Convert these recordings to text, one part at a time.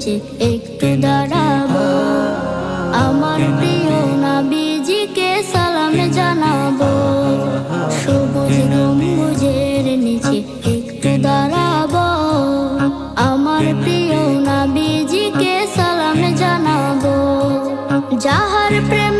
নিচে একটু দাঁড়াবো। আমার প্রিয় নাবিজিকে সালাম জানাব। সবুজ গম্বুজের নিচে একটু দাঁড়াবো। আমার প্রিয় নাবিজিকে সালাম জানাব। যাহার প্রেমে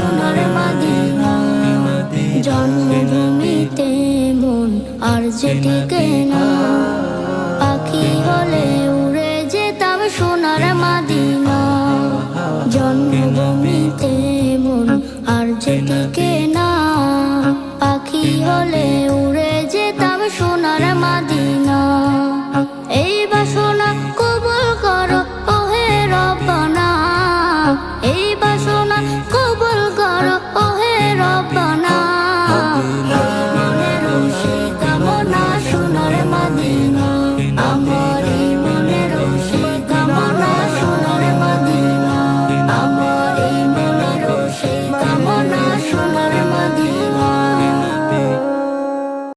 সোনার মাদিনা জন্মভূমিতে মন আর যে কেনা পাখি হলে উড়ে যেতাম সোনার মাদিনা। জন্মভূমিতে মন আর যে কেনা